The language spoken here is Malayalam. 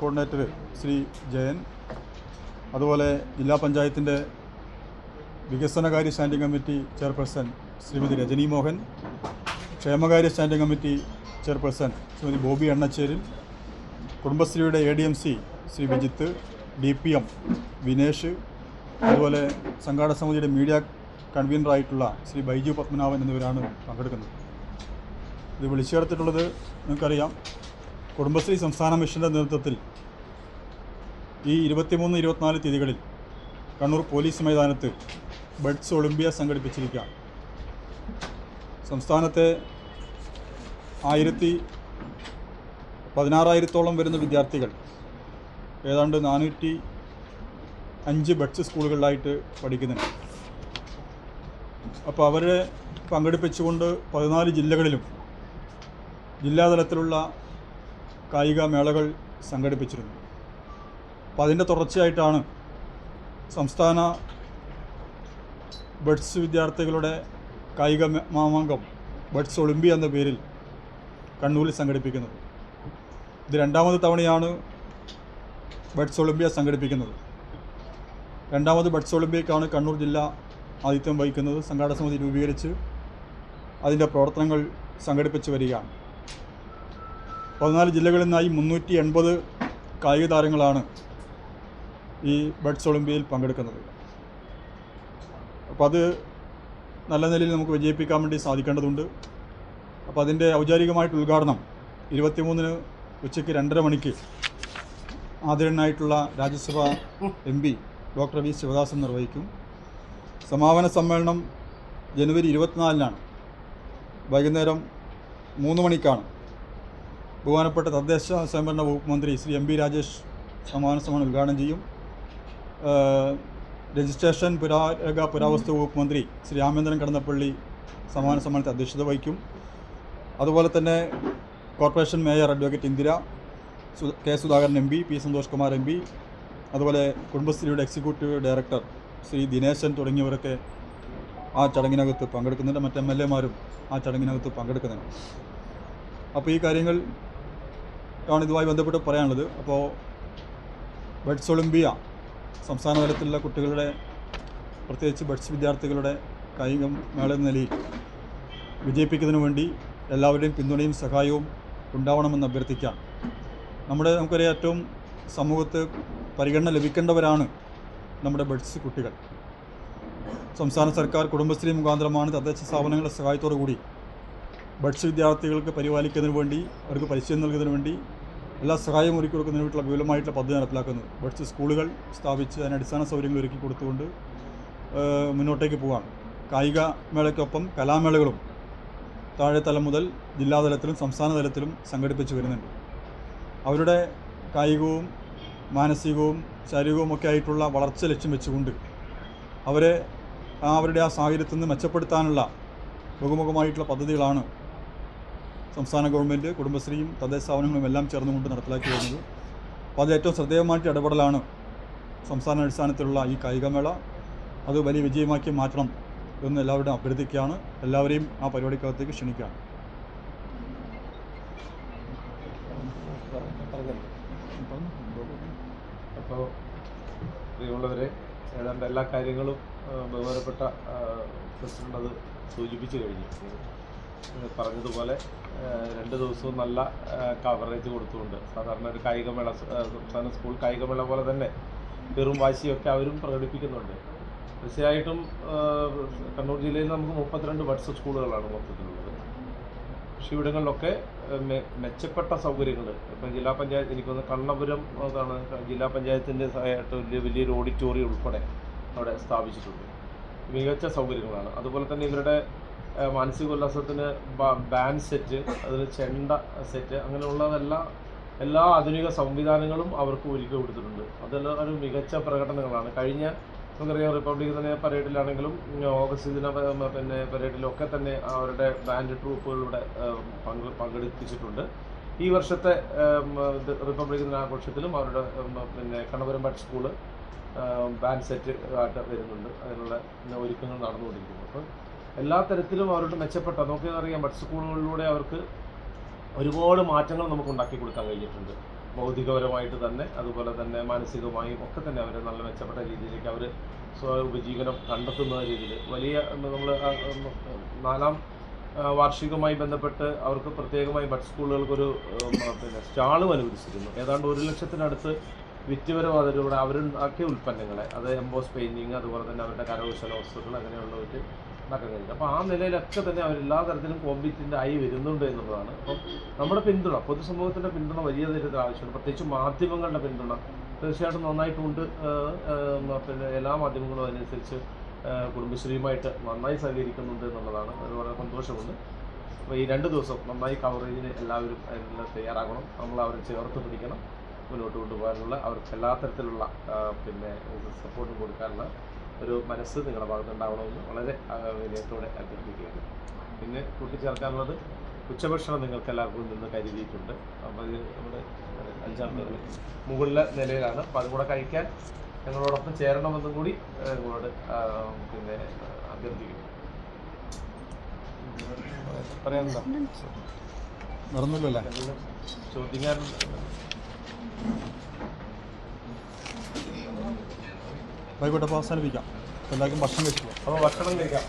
കോർഡിനേറ്റർ ശ്രീ ജയൻ അതുപോലെ ജില്ലാ പഞ്ചായത്തിന്റെ വികസനകാര്യ standing committee chairperson Shrimati Rajani Mohan ക്ഷേമകാര്യ standing committee chairperson Shrimati Bobby Ennacheril കുടുംബശ്രീയുടെ A D M C Shri Vijith D P M Vinesh അതുപോലെ സംഘാടക സമിതിയുടെ മീഡിയ കൺവീനറായിട്ടുള്ള ശ്രീ ബൈജു പത്മനാഭൻ എന്നിവരാണ് പങ്കെടുക്കുന്നത്. ഇത് വിളിച്ചു ചേർത്തിട്ടുള്ളത് നിങ്ങൾക്കറിയാം. കുടുംബശ്രീ സംസ്ഥാന മിഷന്റെ നേതൃത്വത്തിൽ ഈ ഇരുപത്തിമൂന്ന് ഇരുപത്തിനാല് തീയതികളിൽ കണ്ണൂർ പോലീസ് മൈതാനത്ത് ബഡ്സ് ഒളിമ്പിയ സംഘടിപ്പിച്ചിരിക്കുകയാണ് സംസ്ഥാനത്തെ ആയിരത്തി പതിനാറായിരത്തോളം വരുന്ന വിദ്യാർത്ഥികൾ ഏതാണ്ട് നാനൂറ്റി അഞ്ച് ബഡ്സ് സ്കൂളുകളിലായിട്ട് പഠിക്കുന്നുണ്ട്. അപ്പോൾ അവരെ പങ്കെടുപ്പിച്ചുകൊണ്ട് പതിനാല് ജില്ലകളിലും ജില്ലാതലത്തിലുള്ള കായിക മേളകൾ സംഘടിപ്പിച്ചിരുന്നു. അപ്പോൾ അതിന്റെ തുടർച്ചയായിട്ടാണ് സംസ്ഥാന ബഡ്സ് വിദ്യാർത്ഥികളുടെ കായിക മാമാങ്കം ബഡ്സ് ഒളിമ്പി എന്ന പേരിൽ കണ്ണൂരിൽ സംഘടിപ്പിക്കുന്നത്. ഇത് രണ്ടാമത് തവണയാണ് ബഡ്സ് ഒളിമ്പിയ സംഘടിപ്പിക്കുന്നത്. രണ്ടാമത് ബഡ്സ് ഒളിമ്പിയക്കാണ് കണ്ണൂർ ജില്ല ആതിഥ്യം വഹിക്കുന്നത്. സംഘാടക സമിതി രൂപീകരിച്ച് അതിന്റെ പ്രവർത്തനങ്ങൾ സംഘടിപ്പിച്ചു വരികയാണ്. പതിനാല് ജില്ലകളിൽ നിന്നായി മുന്നൂറ്റി എൺപത് കായിക താരങ്ങളാണ് ഈ ബഡ്സ് ഒളിമ്പിയയിൽ പങ്കെടുക്കുന്നത്. അപ്പോൾ അത് നല്ല നിലയിൽ നമുക്ക് വിജയിപ്പിക്കാൻ വേണ്ടി സാധിക്കേണ്ടതുണ്ട്. അപ്പോൾ അതിന്റെ ഔപചാരികമായിട്ട് ഉദ്ഘാടനം ഇരുപത്തിമൂന്നിന് ഉച്ചയ്ക്ക് രണ്ടര മണിക്ക് ആദരണായിട്ടുള്ള Rajya Sabha M P doctor V Sivadasan നിർവഹിക്കും. സമാപന സമ്മേളനം ജനുവരി ഇരുപത്തിനാലിനാണ്. വൈകുന്നേരം മൂന്ന് മണിക്കാണ്. ബഹുമാനപ്പെട്ട തദ്ദേശ സ്വയംഭരണ വകുപ്പ് മന്ത്രി ശ്രീ എം ബി രാജേഷ് സമ്മാന സമ്മാനം ഉദ്ഘാടനം ചെയ്യും. രജിസ്ട്രേഷൻ പുരാരക പുരാവസ്തു വകുപ്പ് മന്ത്രി ശ്രീ രാമേന്ദ്രൻ കടന്നപ്പള്ളി സമ്മാന സമ്മാനത്തെ അധ്യക്ഷത വഹിക്കും. അതുപോലെ തന്നെ corporation mayor advocate Indira K Sudhakaran M P P Santhosh Kumar M P അതുപോലെ കുടുംബശ്രീയുടെ എക്സിക്യൂട്ടീവ് ഡയറക്ടർ ശ്രീ ദിനേശൻ തുടങ്ങിയവരൊക്കെ ആ ചടങ്ങിനകത്ത് പങ്കെടുക്കുന്നുണ്ട്. മറ്റ് എം എൽ എമാരും ആ ചടങ്ങിനകത്ത് പങ്കെടുക്കുന്നുണ്ട്. അപ്പോൾ ഈ കാര്യങ്ങൾ ആണ് ഇതുമായി ബന്ധപ്പെട്ട് പറയാനുള്ളത്. അപ്പോൾ ബഡ്സ് ഒളിമ്പിയ സംസ്ഥാന തലത്തിലുള്ള കുട്ടികളുടെ പ്രത്യേകിച്ച് ബഡ്സ് വിദ്യാർത്ഥികളുടെ കായിക മേള എന്ന നിലയിൽ വിജയിപ്പിക്കുന്നതിന് വേണ്ടി എല്ലാവരുടെയും പിന്തുണയും സഹായവും ഉണ്ടാവണമെന്ന് അഭ്യർത്ഥിക്കാം. നമ്മുടെ നമുക്കൊരു ഏറ്റവും സമൂഹത്ത് പരിഗണന ലഭിക്കേണ്ടവരാണ് നമ്മുടെ ബഡ്സ് കുട്ടികൾ. സംസ്ഥാന സർക്കാർ കുടുംബശ്രീ മുഖാന്തരമാണ് തദ്ദേശ സ്ഥാപനങ്ങളുടെ സഹായത്തോടു കൂടി ബഡ്സ് വിദ്യാർത്ഥികൾക്ക് പരിപാലിക്കുന്നതിന് വേണ്ടി അവർക്ക് പരിശീലനം നൽകുന്നതിന് വേണ്ടി എല്ലാ സഹായം ഒരുക്കി കൊടുക്കുന്നതിന് വേണ്ടിയിട്ടുള്ള വിപുലമായിട്ടുള്ള പദ്ധതി നടപ്പിലാക്കുന്നത് ബഡ്സ് സ്കൂളുകൾ സ്ഥാപിച്ച് അതിന് അടിസ്ഥാന സൗകര്യങ്ങൾ ഒരുക്കി കൊടുത്തുകൊണ്ട് മുന്നോട്ടേക്ക് പോവാണ്. കായിക മേളയ്ക്കൊപ്പം കലാമേളകളും താഴെ തലം മുതൽ ജില്ലാതലത്തിലും സംസ്ഥാന തലത്തിലും സംഘടിപ്പിച്ച് വരുന്നുണ്ട്. അവരുടെ കായികവും മാനസികവും ശാരീരികവും ഒക്കെ ആയിട്ടുള്ള വളർച്ച ലക്ഷ്യം വെച്ചുകൊണ്ട് അവരെ അവരുടെ ആ സാഹചര്യത്തിൽ നിന്ന് മെച്ചപ്പെടുത്താനുള്ള ബഹുമുഖമായിട്ടുള്ള പദ്ധതികളാണ് സംസ്ഥാന ഗവൺമെന്റ് കുടുംബശ്രീയും തദ്ദേശ സ്ഥാപനങ്ങളും എല്ലാം ചേർന്നുകൊണ്ട് നടപ്പിലാക്കി വരുന്നത്. അപ്പോൾ അത് ഏറ്റവും ശ്രദ്ധേയമായിട്ട് ഇടപെടലാണ് സംസ്ഥാന അടിസ്ഥാനത്തിലുള്ള ഈ കായികമേള അത് വലിയ വിജയമാക്കി മാറ്റണം എന്ന് എല്ലാവരുടെയും അഭ്യർത്ഥിക്കുകയാണ്. എല്ലാവരെയും ആ പരിപാടിക്കകത്തേക്ക് ക്ഷണിക്കുകയാണ്. അപ്പോൾ പ്രിയമുള്ളവരെ ഏതാണ്ട് എല്ലാ കാര്യങ്ങളും ബഹുമാനപ്പെട്ട പ്രസിഡന്റ് അത് സൂചിപ്പിച്ചു കഴിഞ്ഞു. പറഞ്ഞതുപോലെ രണ്ട് ദിവസവും നല്ല കവറേജ് കൊടുത്തുകൊണ്ട് സാധാരണ ഒരു കായികമേള സംസ്ഥാന സ്കൂൾ കായികമേള പോലെ തന്നെ വെറും വാശിയൊക്കെ അവരും പ്രകടിപ്പിക്കുന്നുണ്ട്. തീർച്ചയായിട്ടും കണ്ണൂർ ജില്ലയിൽ നമുക്ക് മുപ്പത്തിരണ്ട് ബഡ്സ് സ്കൂളുകളാണ് മൊത്തത്തിലുള്ളത്. പക്ഷേ ഇവിടങ്ങളിലൊക്കെ മെച്ചപ്പെട്ട സൗകര്യങ്ങൾ ഇപ്പം ജില്ലാ പഞ്ചായത്ത് എനിക്കൊന്ന് കണ്ണപുരം അതാണ് ജില്ലാ പഞ്ചായത്തിന്റെ ആയിട്ട് വലിയ വലിയൊരു ഓഡിറ്റോറിയം ഉൾപ്പെടെ അവിടെ സ്ഥാപിച്ചിട്ടുണ്ട്. മികച്ച സൗകര്യങ്ങളാണ്. അതുപോലെ തന്നെ ഇവരുടെ ഏഹ്, മാനസികോല്ലാസത്തിന് ബ- ബാൻഡ് സെറ്റ് അതിന് ചെണ്ട സെറ്റ് അങ്ങനെയുള്ളതെല്ലാം എല്ലാ ആധുനിക സംവിധാനങ്ങളും അവർക്ക് ഒരുക്കി കൊടുത്തിട്ടുണ്ട്. അതെല്ലാം ഒരു മികച്ച പ്രകടനങ്ങളാണ്. കഴിഞ്ഞ നമുക്കറിയാം റിപ്പബ്ലിക് തന്നെ പരേഡിലാണെങ്കിലും ഓഗസ്റ്റ് ദിന പിന്നെ പരേഡിലൊക്കെ തന്നെ അവരുടെ ബാൻഡ് ട്രൂപ്പുകളുടെ ഏഹ്, പങ്ക് പങ്കെടുപ്പിച്ചിട്ടുണ്ട്. ഈ വർഷത്തെ റിപ്പബ്ലിക് ദിനാഘോഷത്തിലും അവരുടെ പിന്നെ ബഡ് സ്കൂൾ ബാൻഡ് സെറ്റ് ആയിട്ട് വരുന്നുണ്ട്. അതിനുള്ള ഒരുക്കങ്ങൾ നടന്നുകൊണ്ടിരിക്കുന്നു. അപ്പോൾ എല്ലാ തരത്തിലും അവരോട് മെച്ചപ്പെട്ട നമുക്ക് അറിയാം ബഡ് സ്കൂളുകളിലൂടെ അവർക്ക് ഒരുപാട് മാറ്റങ്ങൾ നമുക്ക് ഉണ്ടാക്കി കൊടുക്കാൻ കഴിഞ്ഞിട്ടുണ്ട്. ഭൗതികപരമായിട്ട് തന്നെ അതുപോലെ തന്നെ മാനസികമായും ഒക്കെ തന്നെ അവർ നല്ല മെച്ചപ്പെട്ട രീതിയിലേക്ക് അവർ ഉപജീവനം കണ്ടെത്തുന്ന രീതിയിൽ. വലിയ നമ്മൾ നാലാം വാർഷികവുമായി ബന്ധപ്പെട്ട് അവർക്ക് പ്രത്യേകമായി ബഡ് സ്കൂളുകൾക്കൊരു പിന്നെ സ്റ്റാളും അനുവദിച്ചിരുന്നു. ഏതാണ്ട് ഒരു ലക്ഷത്തിനടുത്ത് വിറ്റുപരവാദരൂടെ അവരുണ്ടാക്കിയ ഉൽപ്പന്നങ്ങളെ അത് എംബോസ് പെയിന്റിങ് അതുപോലെ തന്നെ അവരുടെ കരകൗശല വസ്തുക്കൾ അങ്ങനെയുള്ളവർ ഉണ്ടാക്കാൻ കഴിഞ്ഞു അപ്പോൾ ആ നിലയിലൊക്കെ തന്നെ അവർ എല്ലാ തരത്തിലും കോമ്പിറ്റിന്റെ ആയി വരുന്നുണ്ട് എന്നുള്ളതാണ്. അപ്പം നമ്മുടെ പിന്തുണ പൊതുസമൂഹത്തിന്റെ പിന്തുണ വലിയ തരത്തിൽ ആവശ്യമാണ്. പ്രത്യേകിച്ച് മാധ്യമങ്ങളുടെ പിന്തുണ തീർച്ചയായിട്ടും നന്നായിട്ടുണ്ട്. പിന്നെ എല്ലാ മാധ്യമങ്ങളും അതിനനുസരിച്ച് കുടുംബശ്രീയുമായിട്ട് നന്നായി സഹകരിക്കുന്നുണ്ട് എന്നുള്ളതാണ്. അത് വളരെ സന്തോഷമുണ്ട്. അപ്പോൾ ഈ രണ്ട് ദിവസം നന്നായി കവറേജിന് എല്ലാവരും അതിനെല്ലാം തയ്യാറാകണം. നമ്മൾ അവരെ ചേർത്ത് പിടിക്കണം. മുന്നോട്ട് കൊണ്ടുപോകാനുള്ള അവർക്ക് എല്ലാ തരത്തിലുള്ള പിന്നെ സപ്പോർട്ടും കൊടുക്കാനുള്ള ഒരു മനസ്സ് നിങ്ങളുടെ ഭാഗത്തുണ്ടാവണമെന്ന് വളരെ വിനയത്തോടെ അഭ്യർത്ഥിക്കുകയാണ്. പിന്നെ കൂട്ടിച്ചേർക്കാനുള്ളത് ഉച്ചഭക്ഷണം നിങ്ങൾക്ക് എല്ലാവർക്കും നിന്ന് കരുതിയിട്ടുണ്ട്. അപ്പോൾ ഇത് നമ്മുടെ അഞ്ചാം തീയതി മുകളിലെ നിലയിലാണ്. അപ്പോൾ അതും കൂടെ കഴിക്കാൻ ഞങ്ങളോടൊപ്പം ചേരണമെന്നും കൂടി നിങ്ങളോട് പിന്നെ അഭ്യർത്ഥിക്കുന്നു. പറയാനുണ്ടോ? നടന്നല്ലോ എന്തെങ്കിലും അപ്പോൾ അവസാനിപ്പിക്കാം എല്ലാവർക്കും ഭക്ഷണം കഴിക്കുക അപ്പോൾ ഭക്ഷണം കഴിക്കാം.